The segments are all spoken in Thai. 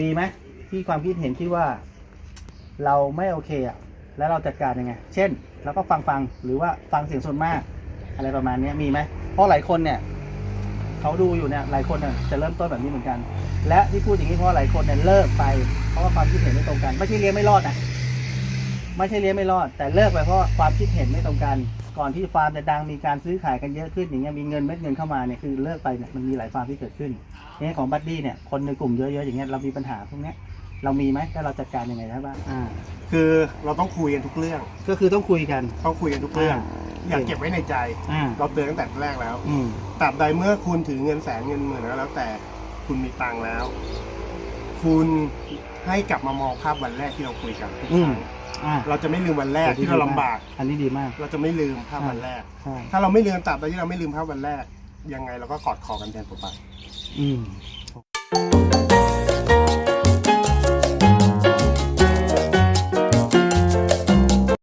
มีไหมที่ความคิดเห็นที่ว่า เราไม่โอเคอะแล้วเราจัดการยังไง เช่นเราก็ฟังฟังหรือว่าฟังเสียงส่วนมาก อะไรประมาณนี้มีไหมเพราะหลายคนเนี่ยเขาดูอยู่เนี่ยหลายคนเนี่ยจะเริ่มต้นแบบนี้เหมือนกัน และที่พูดอย่างนี้เพราะหลายคนเนี่ยเลิกไป เพราะว่าความคิดเห็นไม่ตรงกัน ไม่ใช่เลี้ยงไม่รอดนะไม่ใช่เลี้ยงไม่รอด แต่เลิกไปเพราะความคิดเห็นไม่ตรงกัน ก่อนที่ฟาร์มจะดังมีการซื้อขายกันเยอะขึ้นอย่างเงี้ยมีเงินเม็ดเงินเข้ามาเนี่ยคือเลิกไปเนี่ยมันมีหลายฟาร์มที่เกิดขึ้นเนี่ยของบัดดี้เนี่ยคนในกลุ่มเยอะๆอย่างเงี้ยเรามีปัญหาพวกเนี้ยเรามีไหมแล้วเราจัดการยังไงได้บ้างอ่าคือเราต้องคุยกันทุกเรื่องก็คือต้องคุยกันต้องคุยกันทุกเรื่องอ่าอย่าเก็บไว้ในใจ อ่าเราเตือนตั้งแต่แรกแล้วอืมตราบใดเมื่อคุณถือเงินแสนเงินหมื่นแล้วแล้วแต่คุณมีตังค์แล้ว คุณให้กลับมามองภาพวันแรกที่เราคุยกันทุกคอืมรั้ง อ่า เราจะไม่ลืมวันแรกที่เราลำบาก อันนี้ดีมาก เราจะไม่ลืมภาพวันแรก ใช่ ถ้าเราไม่ลืมตราบใดที่เราไม่ลืมภาพวันแรก ยังไงเราก็กอดคอกันแทนตัวไป อืม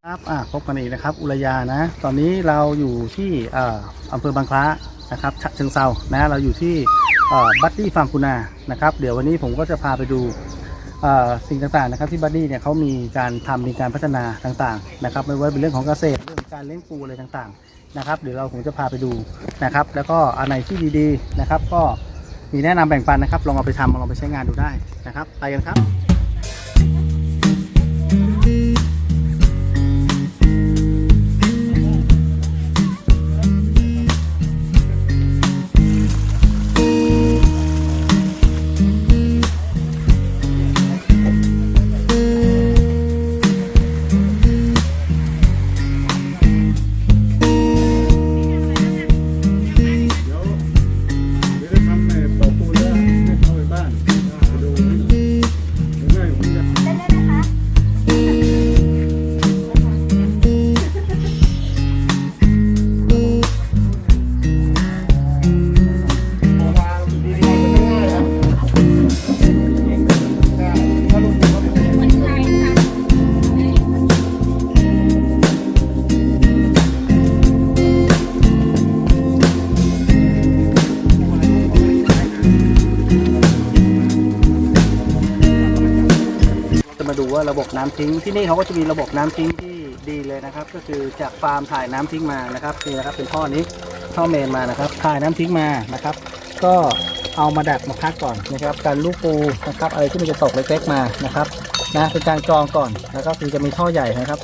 ครับอ่าพบกันอีกนะครับ อุรยานะ ตอนนี้เราอยู่ที่อ่าอำเภอบางคล้านะครับฉะเชิงเซานะ เราอยู่ที่บัตตี้ฟาร์มคูนานะครับ เดี๋ยววันนี้ผมก็จะพาไปดูอ่า สิ่งต่างๆนะครับที่บัดดี้เนี่ยเขามีการทำมีการพัฒนาต่างๆนะครับไม่ว่าเป็นเรื่องของเกษตรเรื่องการเลี้ยงปูอะไรต่างๆนะครับเดี๋ยวเราคงจะพาไปดูนะครับ แล้วก็อันไหนที่ดีๆนะครับ ก็มีแนะนำแบ่งปันนะครับ ลองเอาไปทำลองเอาไปใช้งานดูได้นะครับ ไปกันครับ ระบบน้ำทิ้ง ที่นี่เขาก็จะมีระบบน้ำทิ้งที่ดีเลยนะครับ ก็คือจากฟาร์มถ่ายน้ำทิ้งมานะครับนี่นะครับเป็นท่อนี้ท่อเมนมานะครับ ถ่ายน้ำทิ้งมานะครับ ก็เอามาดักมาพักก่อนนะครับการลูกปูนะครับอะไรที่มันจะตกเล็กๆมานะครับนะเป็นการกรองก่อนแล้วก็คือจะมีท่อใหญ่นะครับ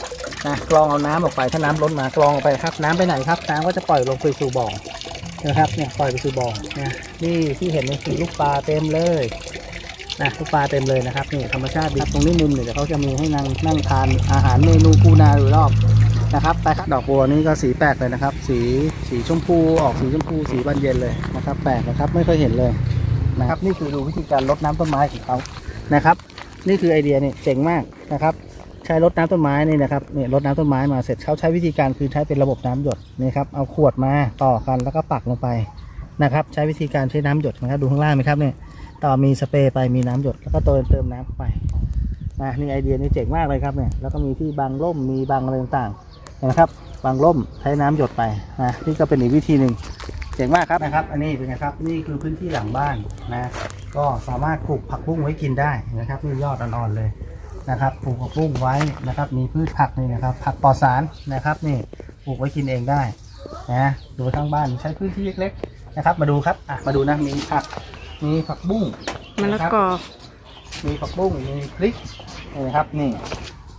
นะกรองเอาน้ำออกไปถ้าน้ำล้นมากรองออกไปครับ น้ำไปไหนครับ น้ำก็จะปล่อยลงไปสู่บ่อนะครับเนี่ยปล่อยไปสู่บ่อนะนี่ที่เห็นนี่คือลูกปลาเต็มเลย นะลูกปลาเต็มเลยนะครับนี่ธรรมชาติดีตรงนี้มุมเนี่ยเดี๋ยวเขาจะมีให้นั่งนั่งทานอาหารเมนูปูนาอยู่รอบนะครับไปครับดอกบัวนี่ก็สีแปลกเลยนะครับ สีสีชมพูออกสีชมพูสีบานเย็นเลยนะครับ แปลกนะครับไม่เคยเห็นเลยนะครับ นี่คือดูวิธีการลดน้ำต้นไม้ของเขานะครับ นี่คือไอเดียนี่เจ๋งมากนะครับ ใช้รดน้ำต้นไม้นี่นะครับเนี่ยรดน้ำต้นไม้มาเสร็จเขาใช้วิธีการคือใช้เป็นระบบน้ำหยดนี่ครับเอาขวดมาต่อกันแล้วก็ปักลงไปนะครับ ใช้วิธีการใช้น้ำหยดนะครับดูข้างล่างไหมครับเนี่ย ต่อมีสเปรย์ไปมีน้ำหยดแล้วก็เติมเติมน้ำเข้าไปนะนี่ไอเดียนี่เจ๋งมากเลยครับเนี่ยแล้วก็มีที่บังร่มมีบังอะไรต่างๆเห็นะครับบังร่มใช้น้ำหยดไปนะนี่ก็เป็นอีกวิธีหนึ่งเจ๋งมากครับนะครับ อันนี้เป็นไงครับนี่คือพื้นที่หลังบ้านนะก็สามารถปลูกผักบุ้งไว้กินได้นะครับนี่ยอดอ่อนๆเลยนะครับปลูกผักบุ้งไว้นะครับ มีพืชผักนี่นะครับ ผักปลอดสารนะครับนี่ปลูกไว้กินเองได้นะดูข้างบ้านใช้พื้นที่เล็กๆนะครับ มาดูครับอะมาดูนะมีผัก มีผักบุ้งมะละกอ มีผักบุ้งมีพริกนี่นะครับนี่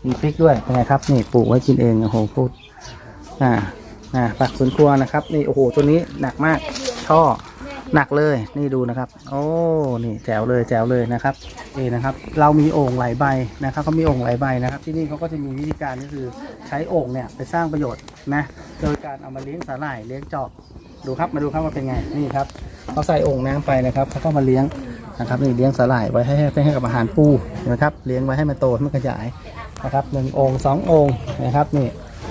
มีพริกด้วยเป็นไงครับ นี่ปลูกไว้กินเองโอ้โหพูดอ่าอ่าผักสวนครัวนะครับ นี่โอ้โหตัวนี้หนักมากท่อหนักเลยนี่ดูนะครับ โอ้นี่แจ๋วเลยแจ๋วเลยนะครับนี่นะครับ เรามีโอ่งหลายใบนะครับเขามีโอ่งหลายใบนะครับ ที่นี่เขาก็จะมีวิธีการก็คือใช้โอ่งเนี่ยไปสร้างประโยชน์นะโดยการเอามาเลี้ยงสาหร่ายเลี้ยงจอกดูครับมาดูครับว่าเป็นไงนี่ครับ เขาใส่โอ่งน้ำไปนะครับเขาก็มาเลี้ยงนะครับนี่เลี้ยงสาหร่ายไว้ให้ให้ให้กับอาหารปูนะครับเลี้ยงไว้ให้มันโตให้มันขยายนะครับหนึ่งโอ่งสององนะครับนี่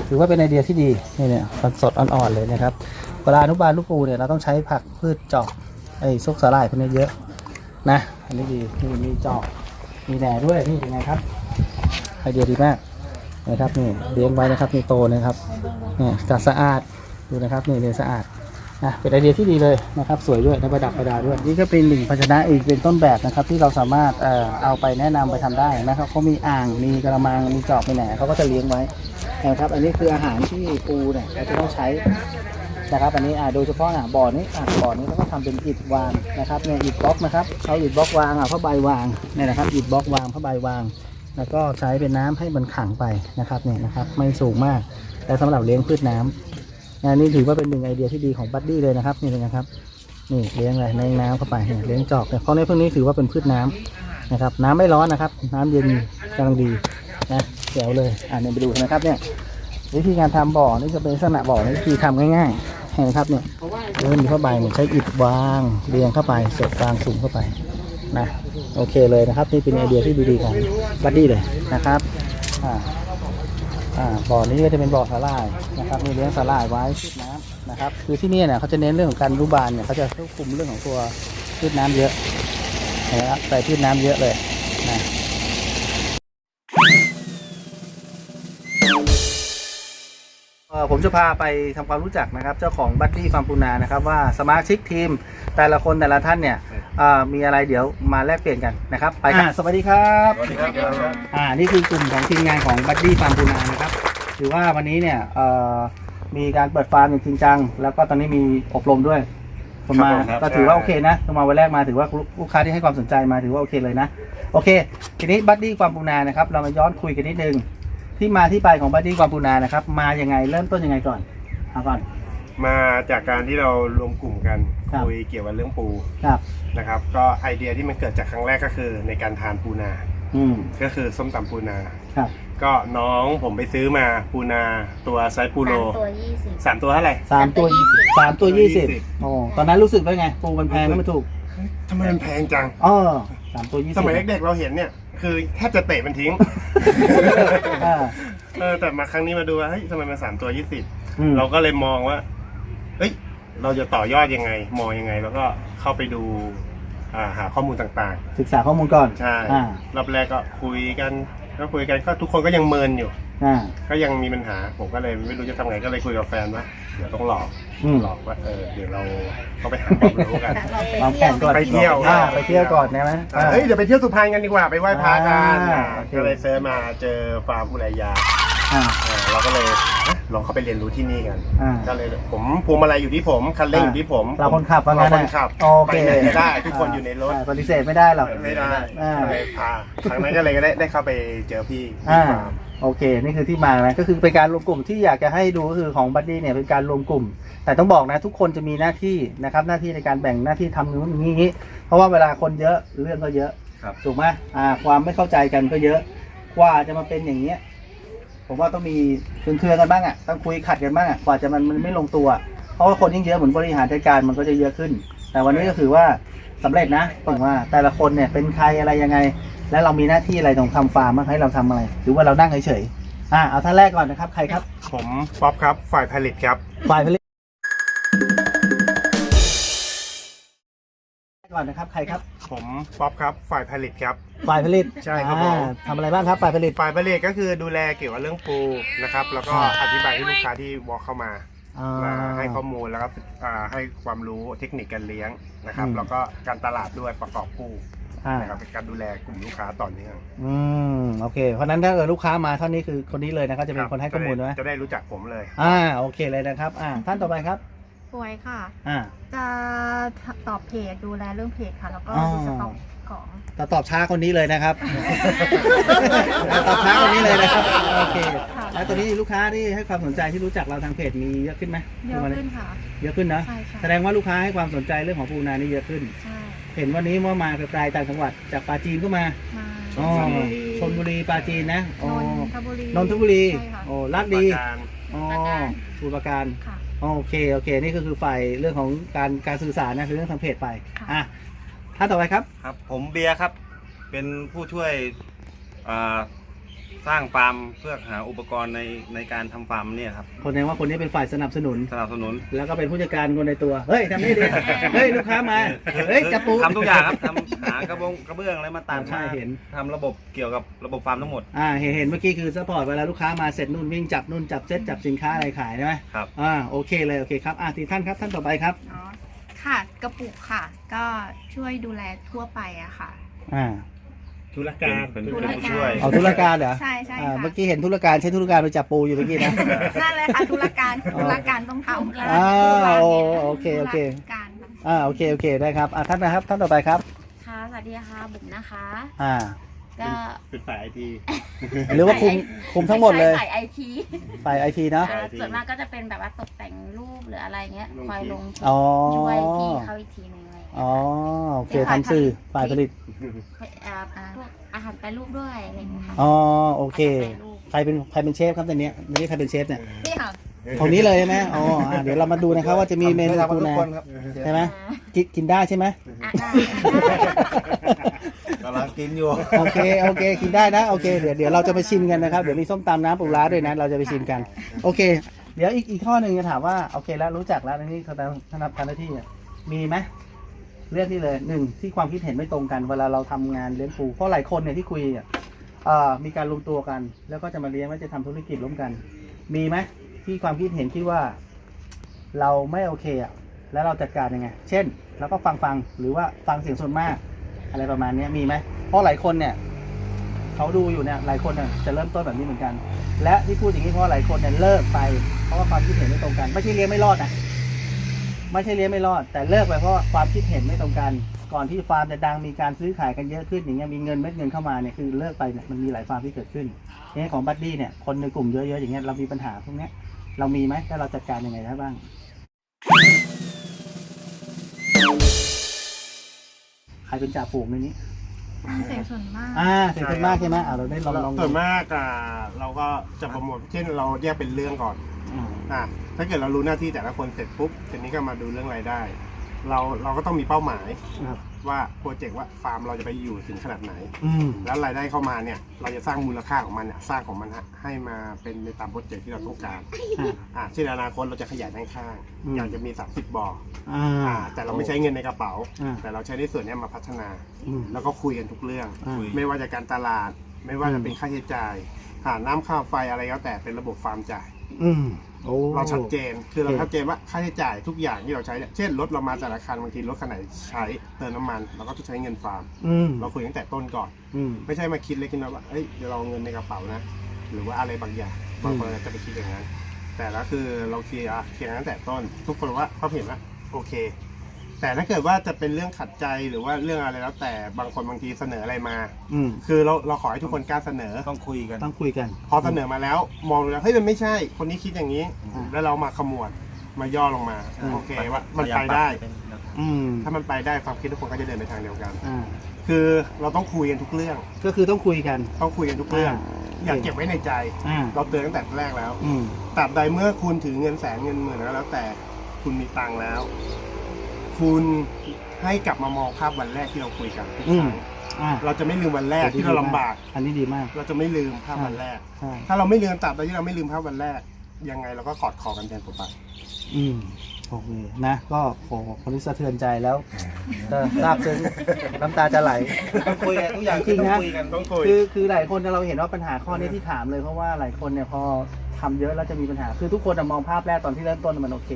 ถือว่าเป็นไอเดียที่ดีนี่เนี่ยสดอ่อนๆเลยนะครับเวลาอนุบาลลูกปูเนี่ยเราต้องใช้ผักพืชจอกไอ้ซุกสาหร่ายพวกนี้เยอะนะอันนี้ดีนี่มีจอกมีแหน่ด้วยนี่เป็นไงครับไอเดียดีมากนะครับนี่เลี้ยงไว้นะครับนี่โตนะครับนี่สะอาดดูนะครับนี่เนี่ยสะอาด นะเป็นไอเดียที่ดีเลยนะครับ สวยด้วยและประดับประดาด้วย นี่ก็เป็นหนึ่งภาชนะอีกเป็นต้นแบบนะครับ ที่เราสามารถเอ่อเอาไปแนะนำไปทำได้นะครับเขามีอ่างมีกระมังมีจอบมีแหนเขาก็จะเลี้ยงไว้นะครับ อันนี้คืออาหารที่ปูเนี่ยเราจะต้องใช้นะครับ อันนี้อ่าโดยเฉพาะอะบ่อนี้อะบ่อนี้เขาก็ทำเป็นอิฐวางนะครับเนี่ยอิฐบล็อกนะครับเอาอิฐบล็อกวางอะผ้าใบวางเนี่ยนะครับอิฐบล็อกวางผ้าใบวาง แล้วก็ใช้เป็นน้ำให้มันขังไปนะครับเนี่ยนะครับ ไม่สูงมากแต่สำหรับเลี้ยงพืชน้ำ อันนี้ถือว่าเป็นหนึ่งไอเดียที่ดีของบัดดี้เลยนะครับ นี่เป็นไงครับ นี่เลี้ยงอะไรในน้ำเข้าไปเนี่ยเลี้ยงจอกเนี่ยเพราะในพวกนี้ถือว่าเป็นพืชน้ำนะครับ น้ำไม่ร้อนนะครับ น้ำเย็นกำลังดีนะเดี๋ยวเลยอ่าเนี่ยไปดูนะครับเนี่ยวิธีการทำบ่อนี่จะเป็นลักษณะบ่อนี่คือทำง่ายๆเห็นครับเนี่ยเริ่มมีผ้าใบเนี่ยใช้อิฐวางเรียงเข้าไปเสร็จวางสูงเข้าไปนะโอเคเลยนะครับนี่เป็นไอเดียที่ดีๆของบัดดี้เลยนะครับอ่า อ่าบ่อนี้ก็จะเป็นบ่อสาหร่ายนะครับมีเลี้ยงสาหร่ายไว้พืชน้ำนะครับคือที่นี่เนี่ยเขาจะเน้นเรื่องของการรูบานเนี่ยเขาจะควบคุมเรื่องของตัวพืชน้ำเยอะนะครับใส่พืชน้ำเยอะเลย ผมจะพาไปทำความรู้จักนะครับ เจ้าของบัตตี้ฟาร์มปูนานะครับว่าสมาชิกทีมแต่ละคนแต่ละท่านเนี่ยอ่ามีอะไรเดี๋ยวมาแลกเปลี่ยนกันนะครับไปกันสวัสดีครับสวัสดีครับอ่านี่คือกลุ่มของทีมงานของบัดดี้ฟาร์มปูนานะครับถือว่าวันนี้เนี่ยเอ่อมีการเปิดฟาร์มอย่างจริงจัง แล้วก็ตอนนี้มีอบรมด้วยคนมาครับผมครับก็ถือว่าโอเคนะต้องมาวันแรกมาถือว่าลูกค้าที่ให้ความสนใจมาถือว่าโอเคเลยนะ โอเค ทีนี้บัดดี้ฟาร์มปูนานะครับ เรามาย้อนคุยกันนิดนึง ที่มาที่ไปของบัดดี้ฟาร์มปูนานะครับ มายังไงเริ่มต้นยังไงก่อนเอาก่อน มาจากการที่เรารวมกลุ่มกันครับ คุยเกี่ยวกับเรื่องปูครับ นะครับ ก็ไอเดียที่มันเกิดจากครั้งแรกก็คือ ในการทานปูนา อืมก็คือส้มตำปูนา ครับ ก็น้องผมไปซื้อมาปูนาตัวไซส์ปูโลสามตัวยี่สิบ สามตัวเท่าไหร่ สามตัวสามตัวยี่สิบสามตัวยี่สิบยี่สิบโอ้ตอนนั้นรู้สึกว่าไงปูมันแพงแล้วไม่ถูกทำไมมันแพงจังอ๋อสามตัวยี่สิบสมัยเด็กๆเราเห็นเนี่ย คือแทบจะเตะมันทิ้ง อ่า เออแต่มาครั้งนี้มาดูว่าเฮ้ยทำไมมันสามตัวยี่สิบอืม เราก็เลยมองว่าเอ้ยเราจะต่อยอดยังไง มองยังไง แล้วก็เข้าไปดูอ่าหาข้อมูลต่างศึกษาข้อมูลก่อนๆ ใช่อ่ารอบแรกก็คุยกัน ก็คุยกันก็ทุกคนก็ยังเมินอยู่ อ่า ก็ยังมีปัญหาผมก็เลยไม่รู้จะทำไงก็เลยคุยกับแฟนว่าเดี๋ยวต้องหลอกอืม หลอกว่าเออเดี๋ยวเราก็ไปหาความรู้กัน วางแผนก่อนไปเที่ยว อ่าไปเที่ยวก่อนใช่ไหมอ่า เฮ้ยเดี๋ยวไปเที่ยวสุพรรณกันดีกว่าไปไหว้พระกันอ่าอ่าโอเคก็เลยเซิร์ชมาเจอฟาร์มอุไรยาอ่า อ่าเราก็เลยเอ๊ะลองเข้าไปเรียนรู้ที่นี่กันอ่าก็เลยผมพวงมาลัยอยู่ที่ผมคันเร่งอยู่ที่ผมเราคนขับว่างั้เรานคนขับโอไปเคไหนก็ได้ทุกคนอยู่ในรถาปฏิเสธไม่ได้หรอก ไม่ได้อ่าก็เลยพาครั้งนั้นก็เลยได้ได้เข้าไปเจอพี่ที่อ่า ฟาร์ม โอเค นี่คือที่มานะก็คือเป็นการรวมกลุ่มที่อยากจะให้ดูก็คือของบัดดี้เนี่ยเป็นการรวมกลุ่ม แต่ต้องบอกนะทุกคนจะมีหน้าที่นะครับ หน้าที่ในการแบ่งหน้าที่ทำนู้นอย่างนี้ เพราะว่าเวลาคนเยอะเรื่องก็เยอะครับถูกไหมอ่า ความไม่เข้าใจกันก็เยอะกว่าจะมาเป็นอย่างเงี้ยผมว่าต้องมีเครือๆกันบ้างอะต้องคุยขัดกันบ้างอะกว่าจะมันมันไม่ลงตัว เพราะว่าคนยิ่งเยอะเหมือนบริหารจัดการมันก็จะเยอะขึ้น แต่วันนี้ก็คือว่าสำเร็จนะผมว่าแต่ละคนเนี่ยเป็นใครอะไรยังไง และเรามีหน้าที่อะไรตรงทำฟาร์มบ้างให้เราทำอะไร หรือว่าเรานั่งเฉยๆอ่าเอาท่านแรกก่อนนะครับ ใครครับผมป๊อปครับ ฝ่ายผลิตครับ ฝ่ายผลิตก่อนนะครับ ใครครับ ผมป๊อปครับ ฝ่ายผลิตครับ ฝ่ายผลิตใช่ครับอ่าผมทำอะไรบ้างครับ ฝ่ายผลิต ฝ่ายผลิตก็คือดูแลเกี่ยวกับเรื่องปูนะครับ แล้วก็อธิบายให้ลูกค้าที่วอลเข้ามาอ่ามาให้ข้อมูลแล้วก็อ่าให้ความรู้เทคนิคการเลี้ยงนะครับอืมแล้วก็การตลาดด้วยประกอบคู่ อ่านะครับเป็นการดูแลกลุ่มลูกค้าต่อเนื่องอืมโอเค เพราะฉะนั้นถ้าเกิดลูกค้ามาเท่านี้คือคนนี้เลยนะครับจะเป็นคนให้ข้อมูลใช่ไหมจะได้รู้จักผมเลย อ่าโอเคเลยนะครับ อ่าท่านต่อไปครับ ป่วยค่ะ อ่า จะตอบเพจดูแลเรื่องเพจค่ะ แล้วก็อ๋อ ดูสต็อกของต่อตอบช้าคนนี้เลยนะครับ ตอบช้าคนนี้เลยนะครับโอเคค่ะ แล้วตอนนี้ลูกค้าที่ให้ความสนใจที่รู้จักเราทางเพจมีเยอะขึ้นไหมเยอะขึ้นค่ะ เยอะขึ้นนะ ใช่ใช่แสดงว่าลูกค้าให้ความสนใจเรื่องของปูนานี่เยอะขึ้น ใช่ เห็นวันนี้ว่ามาไกลๆต่างจังหวัด จากปราจีนก็มามาอ๋อชลบุรี ชนบุรีปราจีนนะนอ๋อนทบุรีนนทบุรีใช่ค่ะ โอ้ลาดดีประการอ๋อปราการสมุทรปราการ ค่ะอ๋อโอเค โอเค นี่ก็คือฝ่ายเรื่องของการการสื่อสารนะคือเรื่องทางเพจไป ค่ะ อะท่านต่อไปครับ ครับ ผมเบียร์ครับ เป็นผู้ช่วยอ่า สร้างฟาร์มเพื่อหาอุปกรณ์ในในการทำฟาร์มเนี่ยครับคนนี้ว่าคนนี้เป็นฝ่ายสนับสนุน สนับสนุนแล้วก็เป็นผู้จัดการคนในตัว เฮ้ยทำนี่ดิเฮ้ยลูกค้ามา เฮ้ยจับปู ทำทุกอย่างครับทำหากระบงกระเบื้องอะไรมาตัดใช่มาเห็น ทำระบบเกี่ยวกับระบบฟาร์มทั้งหมดอ่าเห็นเห็นเมื่อกี้คือซัพพอร์ตเวลาลูกค้ามาเสร็จนู่นวิ่งจับนู่นจับเซตจับสินค้าอะไรขายใช่ไหมครับ อ่าโอเคเลยโอเคครับอ่าทีท่านครับท่านต่อไปครับอ๋อค่ะกระปุกค่ะ ก็ช่วยดูแลทั่วไปอะค่ะ อ่า ธุรการเป็นธุเป็นรการผู้ช่วย เอาธุรการเหรอใช่ใช่อ่าค่ะเมื่อกี้เห็นธุรการใช้ธุรการไปจับปูอยู่เมื่อกี้นะ นั่นเลยค่ะธุรการธุรการต้องทำอ่าโอโอเคโอเค ธุรการอ่าโอเคโอเคได้ครับอ่าท่านนะครับท่านต่อไปครับ ค่ะสวัสดีค่ะบุ๋มนะคะ อ่า ก็เป็นฝ่ายไอที หรือว่าคุมคุมทั้งหมดเลยฝ่ายไอทีฝ่ายไอทีเนาะส่วนมากก็จะเป็นแบบว่าตกแต่งรูปหรืออะไรเงี้ยคอยลงอ๋อ ช่วยพี่เขาอีกทีหนึง อะไรเงี้ยอ๋อโอเคทำสื่อฝ่ายผลิต อ่าพวกอาหารแปรรูปด้วยอะไรเงี้ยค่ะอ๋อโอเคาหารแปรรูปใครเป็นใครเป็นเชฟครับตอนเนี้ยวันนี้ใครเป็นเชฟเนี่ยนี่ค่ะของนี้เลยใช่ไหมอ๋ออะเดี๋ยวเรามาดูนะครับว่าจะมีเมนูปูนาใช่ไหมกินกินได้ใช่ไหม อะได้กำลังกินอยู่ โอเค โอเค กินได้นะ โอเค เดี๋ยว เดี๋ยวเราจะไปชิมกันนะครับ เดี๋ยวมีส้มตำน้ำปูร้าด้วยนะ เราจะไปชิมกัน โอเค เดี๋ยวอีก อีกข้อหนึ่งจะถามว่า โอเคแล้วรู้จักแล้วอันนี่เขาทำทำทำหน้าที่เนี่ยมีไหม เรื่องนี้เลยหนึ่งที่ความคิดเห็นไม่ตรงกันเวลาเราทำงานเลี้ยงปูเพราะหลายคนเนี่ยที่คุยอะมีการรวมตัวกัน แล้วก็จะมาเลี้ยงแล้วจะทำธุรกิจร่วมกัน มีไหมที่ความคิดเห็นคิดว่า เราไม่โอเคอะแล้วเราจัดการยังไง เช่นเราก็ฟังฟังหรือว่าฟังเสียงส่วนมาก อะไรประมาณนี้มีไหมเพราะหลายคนเนี่ยเขาดูอยู่เนี่ยหลายคนเนี่ยจะเริ่มต้นแบบนี้เหมือนกัน และที่พูดอย่างนี้เพราะหลายคนเนี่ยเลิกไป เพราะว่าความคิดเห็นไม่ตรงกัน ไม่ใช่เลี้ยงไม่รอดนะ ไม่ใช่เลี้ยงไม่รอด แต่เลิกไปเพราะว่าความคิดเห็นไม่ตรงกัน ก่อนที่ฟาร์มจะดังมีการซื้อขายกันเยอะขึ้นอย่างเงี้ยมีเงินเม็ดเงินเข้ามาเนี่ยคือเลิกไปเนี่ยมันมีหลายฟาร์มที่เกิดขึ้นอย่างของบัดดี้เนี่ยคนในกลุ่มเยอะๆอย่างเงี้ยเรามีปัญหาพวกเนี้ยเรามีไหมแล้วเราจัดการยังไงได้บ้าง ใครเป็นจ่าฝูงในนี้เสียงส่วนมาก อ่าเสียงเป็นมากใช่ไหมอ่าเราได้ลองลองส่วนมากอะเราก็จะประมวลเช่นเราแยกเป็นเรื่องก่อน อ่า อะถ้าเกิดเรารู้หน้าที่แต่ละคนเสร็จปุ๊บทีนี้ก็มาดูเรื่องรายได้ เราเราก็ต้องมีเป้าหมายครับ ว่าโปรเจกต์ว่าฟาร์มเราจะไปอยู่ถึงขนาดไหน อืม แล้วรายได้เข้ามาเนี่ย เราจะสร้างมูลค่าของมันเนี่ยสร้างของมันฮะให้มาเป็นในตามโปรเจกต์ที่เราต้องการอ่า อะเช่นอนาคตเราจะขยายด้านข้างอืม อยากจะมี 30บ่ออ่า อ่า แต่เราไม่ใช้เงินในกระเป๋า อ่า แต่เราใช้ในส่วนเนี้ยมาพัฒนา อืมแล้วก็คุยกันทุกเรื่อง อ่า ไม่ว่าจะการตลาด ไม่ว่าอืจะมเป็นค่าใช้จ่ายหาน้ำค่าไฟอะไรก็แต่เป็นระบบฟาร์มจ่าย อืมโอ้เราชัดเจน คือเราโอเคชัดเจนว่าค่าใช้จ่ายทุกอย่างที่เราใช้เนี่ยเช่นรถเรามาแต่ละคันบางทีรถคันไหนใช้เติมน้ำมันเราก็ต้องใช้เงินฟาร์มอืมเราคุยตั้งแต่ต้นก่อน อืม ไม่ใช่มาคิดเล็กคิดน้อยว่าเอ้ยเดี๋ยวเราเอาเงินในกระเป๋านะ หรือว่าอะไรบางอย่างบางคนอาจจะไปคิดอย่างนั้น แต่ละคือเราเคลียร์เคลียร์ตั้งแต่ต้น ทุกคนว่าเขาเห็นว่าโอเค แต่ถ้าเกิดว่าจะเป็นเรื่องขัดใจหรือว่าเรื่องอะไรแล้ว แต่บางคนบางทีเสนออะไรมา อืมคือเราเราขอให้ทุกคนกล้าเสนอ ต้องคุยกัน ต้องคุยกัน พอเสนอมาแล้ว มองดูแล้วเฮ้ยมันไม่ใช่ คนนี้คิดอย่างนี้ อืม แล้วเรามาขมวดมาย่อลงมาอืม โอเคว่ามันไปได้ อืมถ้ามันไปได้ความคิดทุกคนก็จะเดินไปทางเดียวกัน อ่าคือเราต้องคุยกันทุกเรื่อง ก็คือต้องคุยกันต้องคุยกันทุกเรื่องอ่าอย่าเก็บไว้ในใจ อ่าเราเตือนตั้งแต่แรกแล้วอืมตราบใดเมื่อคุณถือเงินแสนเงินหมื่นแล้วแล้วแต่คุณมีตังค์แล้ว คุณให้กลับมามองภาพวันแรกที่เราคุยกันทุกครั้งอ่าเราจะไม่ลืมวันแรกที่เราลำบาก อันนี้ดีมากเราจะไม่ลืมภาพวันแรก ใช่ถ้าเราไม่ลืมตราบใดที่เราไม่ลืมภาพวันแรก ยังไงเราก็กอดคอกันแทนตัวไปอืมโอเคนะก็โอ้คนที่สะเทือนใจแล้วเออทราบซึ้งน้ำตาจะไหล ต้องคุยกันทุกอย่างจริงๆต้อนะงคุยกันต้องคุย คือคือหลายคนเราเห็นว่าปัญหาข้อนี้ที่ถามเลยเพราะว่าหลายคนเนี่ยพอทำเยอะแล้วจะมีปัญหาคือทุกคนอะมองภาพแรกตอนที่เริ่มต้นมันโอเค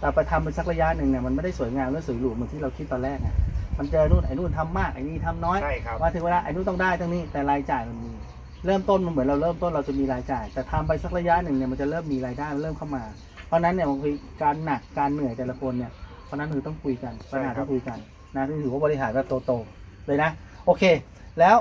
แต่ไปทำเป็นสักระยะหนึ่งเนี่ยมันไม่ได้สวยงามและสวยหรูเหมือนที่เราคิดตอนแรกไงมันเจอนู่นไอ้นู่นทำมากไอ้นี่ทำน้อยใช่ครับ ว่าถึงเวลาไอ้นู่นต้องได้ต้องนี้แต่รายจ่ายมันมีเริ่มต้นมันเหมือนเราเริ่มต้นเราจะมีรายจ่าย แต่ทำไปสักระยะหนึ่งเนี่ยมันจะเริ่มมีรายได้มันเริ่มเข้ามา เพราะฉะนั้นเนี่ยบางทีการหนักการเหนื่อยแต่ละคนเนี่ยเพราะฉะนั้นคือต้องคุยกันปัญหาต้องคุยกันนะนี่ถือว่าบริหารแบบโตๆเลยนะโอเค แล้ว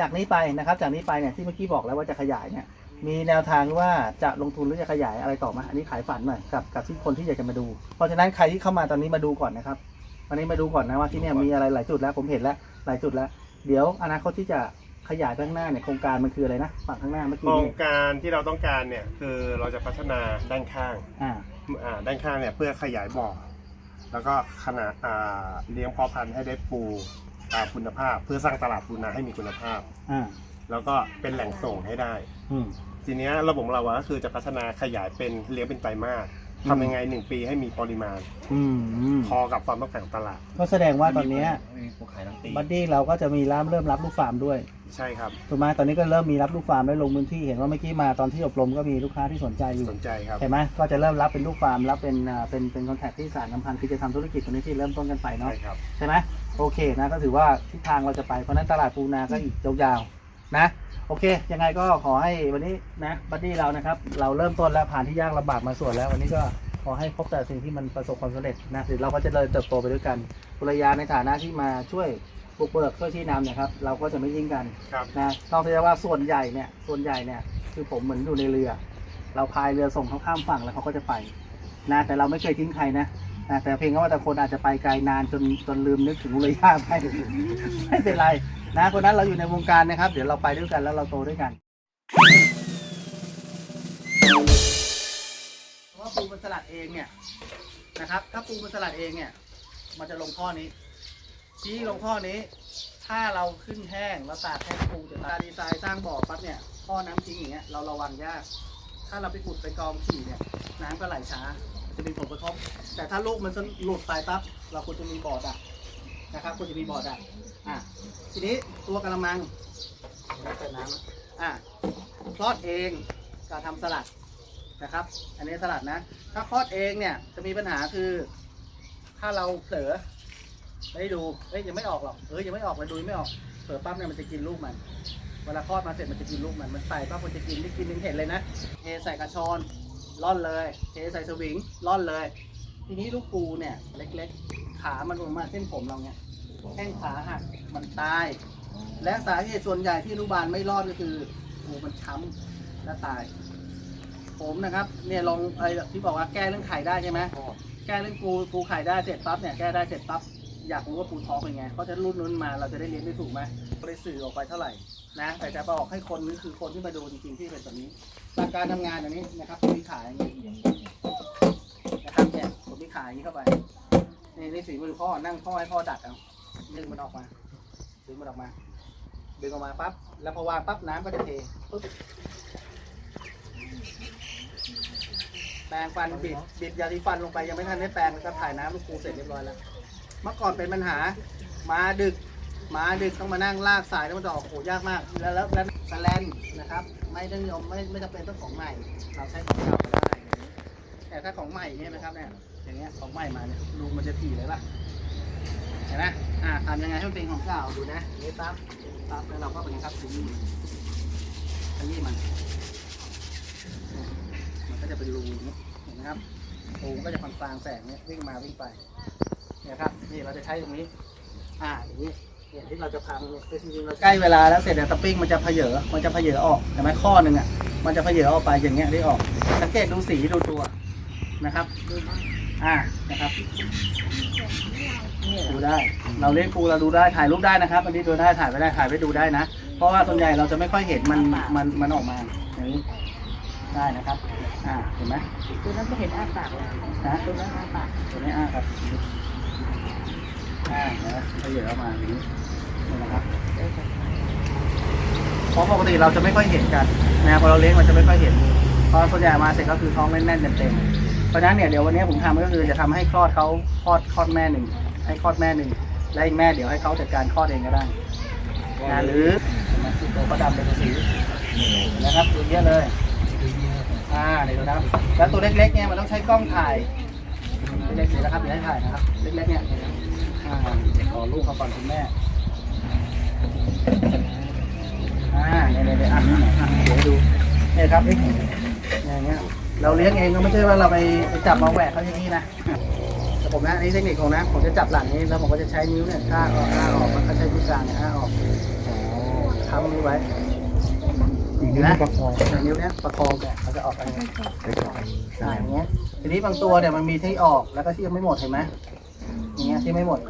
จากนี้ไปนะครับจากนี้ไปเนี่ยที่เมื่อกี้บอกแล้วว่าจะขยายเนี่ย มีแนวทางว่าจะลงทุนหรือจะขยายอะไรต่อมาอันนี้ขายฝันหน่อยกับกับที่คนที่อยากจะมาดู เพราะฉะนั้นใครที่เข้ามาตอนนี้มาดูก่อนนะครับวันนี้มาดูก่อนนะว่าที่เนี่ยมีอะไรหลายจุดแล้วผมเห็นแล้วหลายจุดแล้ว เดี๋ยวอนาคตที่จะขยายไปข้างหน้าเนี่ยโครงการมันคืออะไรนะฝั่งข้างหน้าเมื่อโคกี้รงนี้การที่เราต้องการเนี่ยคือเราจะพัฒนาด้านข้างอ่าอ่าด้านข้างเนี่ยเพื่อขยายบ่อ แล้วก็ขนาดอ่าเลี้ยงเพาะพันธุ์ให้ได้ปูอ่าคุณภาพ เพื่อสร้างตลาดปูนาให้มีคุณภาพ อ่าแล้วก็เป็นแหล่งส่งให้ได้ อืม ทีเนี้ยระบบของเราอะก็คือจะพัฒนาขยายเป็นเลี้ยงเป็นไตรมาสอืมทำยังไงหนึ่งปีให้มีปริมาณ อืมอืมพอกับความต้องการของตลาด ก็แสดงว่าตอนเนี้ยมีผู้ขายทั้งปีบัดดี้เราก็จะมีร้านเริ่มรับลูกฟาร์มด้วยใช่ครับ ถูกไหมตอนนี้ก็เริ่มมีรับลูกฟาร์มได้ลงพื้นที่เห็นว่าเมื่อกี้มาตอนที่อบรมก็มีลูกค้าที่สนใจอยู่สนใจครับเห็นไหมก็จะเริ่มรับเป็นลูกฟาร์มรับเป็นอ่าเป็นเป็นคอนแทคที่สารสัมพันธ์คือจะทำธุรกิจตรงนี้ที่เริ่มต้นกันไปเนาะ ใช่ครับ ใช่ไหมโอเคนะก็ถือว่าทิศทางเราจะไปเพราะฉะนั้นตลาดปูนาก็อีกยาวๆ นะโอเค ยังไงก็ขอให้วันนี้นะบัดดี้เรานะครับ เราเริ่มต้นแล้วผ่านที่ยากลำบากมาส่วนแล้ว วันนี้ก็ขอให้พบแต่สิ่งที่มันประสบความสำเร็จนะเดี๋ยวเราก็จะเดินเติบโตไปด้วยกันภรรยาในฐานะที่มาช่วยบุกเบิกช่วยชี้นำเนะครับเราก็จะไม่ยิ่งกันครับ นะนอกจากว่าส่วนใหญ่เนี่ยส่วนใหญ่เนี่ยคือผมเหมือนอยู่ในเรือ เราพายเรือส่งเขาข้ามฝั่งแล้วเขาก็จะไปนะแต่เราไม่เคยทิ้งใครนะ นะแต่เพียงแค่ว่าแต่คนอาจจะไปไกลนานจนจนลืมนึกถึงรยะไป ไม่เป็นไรนะเพราะฉะนั้นเราอยู่ในวงการนะครับ เดี๋ยวเราไปด้วยกันแล้วเราโตด้วยกันเพราะว่าปูมันสลัดเองเนี่ยนะครับ ถ้าปูมันสลัดเองเนี่ย มันจะลงท่อนี้ที่ลงท่อนี้ ถ้าเราขึ้นแห้งแล้วตากแห้งปูจะตาดีไซน์สร้างบ่อปั๊บเนี่ยท่อน้ำทิ้งอย่างเงี้ยเราระวังยาก ถ้าเราไปขุดไปกองฉี่เนี่ย น้ำก็ไหลช้า จะมีผลกระทบ แต่ถ้าลูกมันหลุดไปปั๊บเราควรจะมีบ่อดักนะครับควรจะมีบ่อดักอะทีนี้ตัวกระมังเติมน้ำอะคลอดเองการทำสลัดนะครับ อันนี้สลัดนะ ถ้าคลอดเองเนี่ยจะมีปัญหาคือ ถ้าเราเผลอไม่ดูเอ้ยยังไม่ออกหรอกเออยังไม่ออกเลยดูยังไม่ออกเผลอปั๊บเนี่ยมันจะกินลูกมันเวลาคลอดมาเสร็จมันจะกินลูกมันมันไปปั๊บมันจะกินได้กินนึงเห็นเลยนะเทใส่กระชอน ร่อนเลยเทใส่สวิงร่อนเลย ทีนี้ลูกปูเนี่ย เล็กๆ ขามันประมาเส้นผมเราเนี่ยแข้งขาหักมันตาย และสาเหตุส่วนใหญ่ที่อนุบาลไม่รอดก็คือปูมันช้ำและตาย ผมนะครับเนี่ยลองไอ้ที่บอกว่าแก้เรื่องไข่ได้ใช่ไหมแก้เรื่องปูปูไข่ได้เสร็จปั๊บเนี่ยแก้ได้เสร็จปั๊บอยากรู้ว่าปูท้องเป็นไงเพราะฉะนั้นรุ่นนู้นมาเราจะได้เลี้ยงได้ถูกไหมก็เลยสื่อออกไปเท่าไหร่นะแต่จะบอกให้คนนึงคือคนที่มาดูจริงๆที่เป็นแบบนี้ หลักการทำงานอย่างนี้นะครับผมมีขายอย่างนี้นะครับเนี่ยผมมีขายอย่างนี้เข้าไปนี่นี่สีมือพ่อนั่งพ่อให้พ่อดัดเอาดึงมันออกมาดึงมันออกมา ดึงออกมาปั๊บแล้วพอวางปั๊บน้ำก็จะเทปุ๊บแปรงฟันบิดบิดยาสีฟันลงไปยังไม่ทันได้แปรงก็ถ่ายน้ำลูกปูเสร็จเรียบร้อยแล้ว เมื่อก่อนเป็นปัญหามาดึก มาดึกต้องมานั่งลากสายแล้วมันจะออกโหยากมาก แล้วแล้วแล้วสแลนนะครับ ไม่ต้องยอมไม่ไม่จำเป็นต้องของใหม่ เราใช้ของเก่าก็ได้ แต่ถ้าของใหม่เนี่ยนะครับเนี่ยอย่างเงี้ยของใหม่มาเนี่ยรูมันจะถี่เลยป่ะเห็นไหมอ่าทำยังไงให้มันเป็นของเก่าดูนะนี่ปั๊บปั๊บแล้วเราก็เป็นไงครับขยี้ขยี้มัน มันก็จะเป็นรูนี้เห็นไหมครับรูก็จะฟังแสงเนี่ยวิ่งมาวิ่งไปเนี่ยครับนี่เราจะใช้ตรงนี้ อ่าอย่างนี้ เนี่ยที่เราจะพังเนี่ยคือจริงๆเราใกล้เวลาแล้วเสร็จเนี่ยตะปิ้งมันจะเพเยอมันจะเพเยอออกเห็นไหมข้อหนึ่งอะมันจะเพเยอออกไปอย่างเงี้ยได้ออก สังเกตดูสีดูตัวนะครับ อ่านะครับดูได้ เราเล่นปูเราดูได้ถ่ายรูปได้นะครับ อันนี้ดูได้ถ่ายไม่ได้ถ่ายไว้ดูได้นะ เพราะว่าส่วนใหญ่เราจะไม่ค่อยเห็นมันมันมันออกมาอย่างนี้ได้นะครับ อ่าเห็นไหมตัวนั้นก็เห็นอ้าปากเลยนะตัวนั้นอ้าปากตัวนี้อ่าครับ อ่าเห็นไหมเพเยอออมาอย่างนี้นี่นะครับเพราะปกติเราจะไม่ค่อยเห็นกันนะพอเราเลี้ยงเราจะไม่ค่อยเห็นพอส่วนใหญ่มาเสร็จก็คือท้องแน่นๆเต็มๆเพราะฉะนั้นเนี่ยเดี๋ยววันนี้ผมทำก็คือจะทำให้คลอดเขาคลอดคลอดแม่หนึ่งให้คลอดแม่หนึ่งและอีกแม่เดี๋ยวให้เขาจัดการคลอดเองก็ได้นะหรือเห็นไหมคือตัวก็ดำเป็นสีนะครับตัวเยอะเลยอ่าเดี๋ยวนะครับแล้วตัวเล็กๆเนี่ยมันต้องใช้กล้องถ่ายเล็กๆเสร็จแล้วครับเดี๋ยวให้ถ่ายนะครับ เล็กๆเนี่ย อ่าขอลูกเขาก่อนคุณแม่อ่าเนี่ยเนี่ยเนี่ยอะอะเดี๋ยวให้ดูเนี่ยครับเนี่ยอย่างเงี้ยเราเลี้ยงเองก็ไม่ใช่ว่าเราไปไปจับมาแหวกเขาอย่างนี้นะแต่ผมนะอันนี่เทคนิคของนะ ผมจะจับหลังนี้แล้วผมก็จะใช้นิ้วเนี่ยข้างออกข้างออกแล้วก็ใช้นิ้วกลางเนี่ยข้างออกทำนี้ไว้นะนิ้วเนี้ยประคองแกะเขาจะออกไปเนี่ยใช่อย่างเงี้ยทีนี้บางตัวเนี่ยมันมีที่ออกแล้วก็ที่ยังไม่หมดเห็นไหม อย่างเงี้ยที่ไม่หมด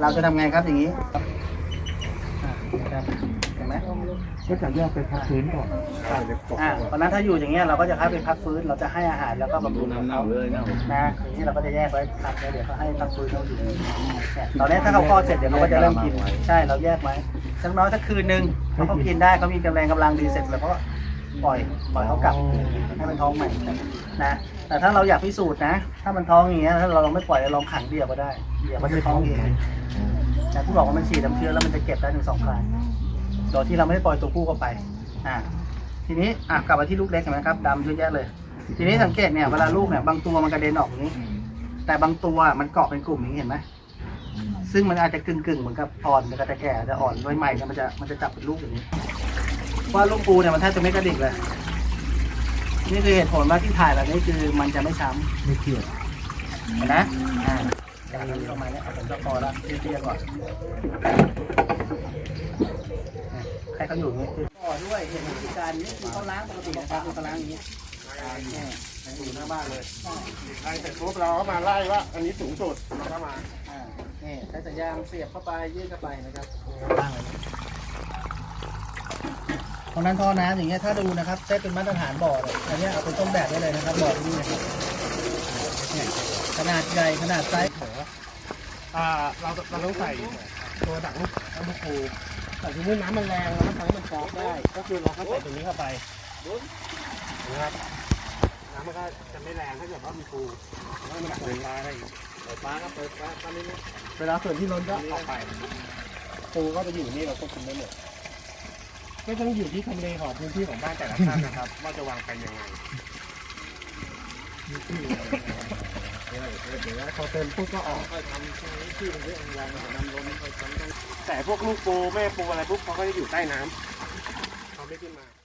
เราจะทำไงครับอย่างนี้อะนะครับอย่างไหมก็จะแยกไปพักพื้นก่อนใช่เดี๋ยวกบอ่าเพราะฉะนั้นถ้าอยู่อย่างเงี้ยเราก็จะให้ไปพักฟื้นเราจะให้อาหารแล้วก็บำรุงเขา นะอย่างนี้เราก็จะแยกไว้พักแล้วเดี๋ยวเขาให้พักฟื้นเขาอยู่เนี่ยตอนนี้ถ้าเขาคลอดเสร็จเดี๋ยวเขาก็จะเริ่มกิน ใช่เราแยกไว้สักน้อยสักคืนนึงเขาก็กินได้เขามีกำลังกำลังดีเสร็จแล้วก็ ปล่อยปล่อยเขากลับให้มันท้องใหม่นะแต่ถ้าเราอยากพิสูจน์นะ ถ้ามันท้องอย่างเงี้ยถ้าเราไม่ปล่อยเราลองขังเดี่ยวก็ได้เดี๋ยวมันจะท้องเองแต่ที่บอกว่ามันฉีดน้ำเชื้อแล้วมันจะเก็บได้ถึงสองครั้งโดยที่เราไม่ได้ปล่อยตัวผู้เข้าไปอ่าทีนี้อะกลับมาที่ลูกเล็กเห็นไหมครับดำเยอะแยะเลย ทีนี้สังเกตเนี่ยเวลาลูกเนี่ยบางตัวมันกระเด็นออกอย่างนี้ แต่บางตัวมันเกาะเป็นกลุ่มอย่างนี้เห็นไหมซึ่งมันอาจจะกึ่งกึ่งๆเหมือนกับอ่อนกับแต่แก่แต่อ่อนด้วยใหม่เนี่ยมันจะมันจะจับเป็นลูกอย่างนี้ ว่าลูกปูเนี่ยมันแทบจะไม่กระดิกเลย นี่คือเหตุผลว่าที่ถ่ายแบบนี้คือมันจะไม่ช้ำไม่เครียดเห็นนะอ่าจากนั้นประมาณนี้เอาผมจะพอละเตี้ยๆก่อนให้เขาอยู่อย่างนี้ต่อด้วยเห็นวิธีการนี้คือเขาล้างปกตินะครับคือเขาล้างอย่างนี้เนี่ย อยู่หน้าบ้านเลยไอ้เสร็จปุ๊บเราก็มาไล่ว่า อันนี้สูงสุดเราก็มา อ่านี่ใช้สัญญาณเสียบเข้าไปยื่นเข้าไปนะครับ ล้างนั้นท่อน้ำอย่างเงี้ยถ้าดูนะครับใช้เป็นมาตรฐานบ่อเลยอันนี้เอาเป็นต้นแบบได้เลยนะครับบ่อที่นี่นะครับเนี่ยขนาดใหญ่ขนาดไซส์อ่าเราเราต้องใส่ตัวดักลูกลูกปูแต่ทีนี้น้ำมันแรงแล้วมันทำให้มันฟอกได้ ก็คือเราก็ใส่ตัวนี้เข้าไปนะครับน้ำมันก็จะไม่แรงถ้าเกิดว่ามีปูแล้วมันเปิดปลาได้เปิดปลาก็เปิดปลาตอนนี้เวลาส่วนที่ล้นก็ออกไปปูก็ไปอยู่นี่เราควบคุมได้หมด ก็ต้องอยู่ที่ทำเลของพื้นที่ของบ้านแต่ละท่านนะครับ ว่าจะวางกันยังไงเดี๋ยวพอเต็มปุ๊บก็ออก แต่พวกลูกปูแม่ปูอะไรปุ๊บเขาก็จะอยู่ใต้น้ำเขาไม่ขึ้นมา